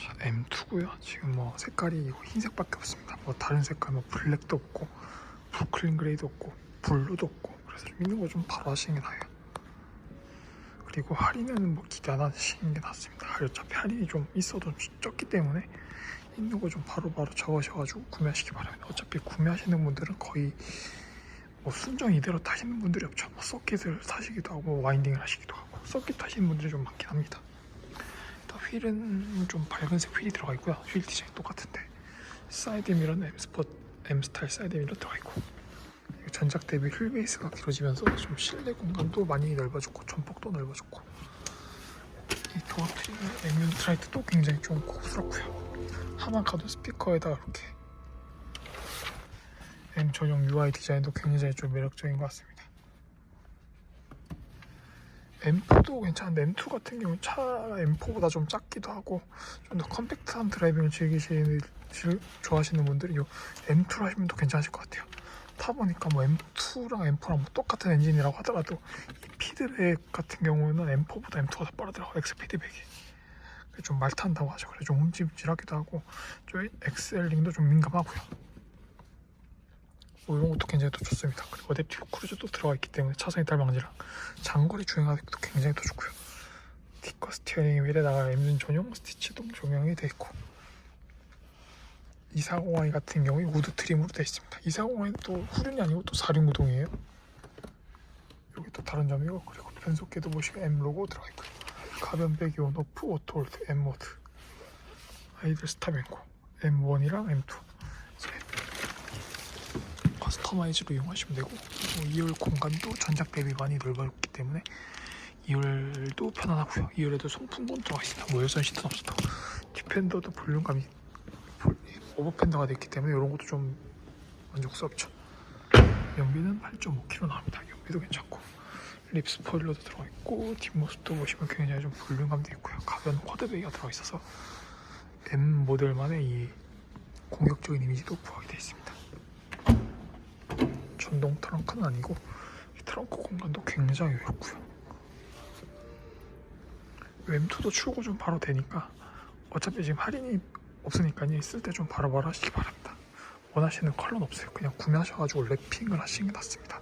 자, M2고요. 지금 뭐 색깔이 이거 흰색밖에 없습니다. 뭐 다른 색깔 뭐 블랙도 없고 브루클린 그레이도 없고 블루도 없고 그래서 좀 있는 거 좀 바로 하시는 게 나아요. 그리고 할인은 뭐 기대 안 하시는 게 낫습니다. 어차피 할인이 좀 있어도 적기 때문에 있는 거 좀 바로바로 적으셔가지고 구매하시기 바랍니다. 어차피 구매하시는 분들은 거의 뭐 순정 이대로 타시는 분들이 없죠. 뭐 서킷을 사시기도 하고 와인딩을 하시기도 하고 서킷 타시는 분들이 좀 많긴 합니다. 휠은 좀 밝은색 휠이 들어가 있고요. 휠 디자인 똑같은데 사이드 미러는 M 스포 M 스타일 사이드 미러 들어가 있고 전작 대비 휠 베이스가 길어지면서 좀 실내 공간도 많이 넓어졌고 전폭도 넓어졌고 이 도어 트리거 M 유니트라이트도 굉장히 좀 고급스럽고요. 하만 가도 스피커에다가 이렇게 M 전용 UI 디자인도 굉장히 좀 매력적인 것 같습니다. M4도 괜찮은데 M2 같은 경우는 차가 M4보다 좀 작기도 하고 좀 더 컴팩트한 드라이빙을 즐기시는 즐- 좋아하시는 분들이 이 M2로 하시면 더 괜찮으실 것 같아요. 타보니까 뭐 M2랑 M4랑 뭐 똑같은 엔진이라고 하더라도 이 피드백 같은 경우는 M4보다 M2가 더 빠르더라고 엑스 피드백이. 좀 말 탄다고 하죠. 그래서 좀 움찔움찔하기도 하고 좀 엑셀링도 좀 민감하고요. 뭐 이런 것도 굉장히 또 좋습니다. 그리고 어댑티브 크루즈도 들어가 있기 때문에 차선 이탈 방지랑 장거리 주행하기도 굉장히 또 좋고요. 티커 스티어링 휠에다가 엔진 전용 스티치도 조명이 되어 있고 240i 같은 경우에 우드 트림으로 되어 있습니다. 240i는 또 후륜이 아니고 또 사륜구동이에요. 여기 또 다른 점이고 그리고 변속기도 보시면 M 로고 들어가 있고요. 가변 배기 온오프 오토홀드 M 모드 아이들 스탑 앤고 M1이랑 M2 이제 커스터마이즈로 이용하시면 되고 그리고 2열 공간도 전작 대비 많이 넓었기 때문에 2열도 편안하고요. 2열에도 송풍본 들어가 있습니다. 뭐 시트는 없어도 디펜더도 볼륨감이 볼- 오버펜더가 됐기 때문에 이런 것도 좀 만족스럽죠. 연비는 8.5km 나옵니다. 연비도 괜찮고. 립 스포일러도 들어가 있고 뒷모습도 보시면 굉장히 좀 볼륨감도 있고요. 가변 쿼드베이가 들어가 있어서 M 모델만의 이 공격적인 이미지도 부각이 되어 있습니다 전동 트렁크는 아니고 이 트렁크 공간도 굉장히 넓고요. M2도 출고 좀 바로 되니까 어차피 지금 할인이 없으니까요. 있을 때 좀 바로바로 하시기 바랍니다. 원하시는 컬러는 없어요. 그냥 구매하셔가지고 랩핑을 하시는 게 낫습니다.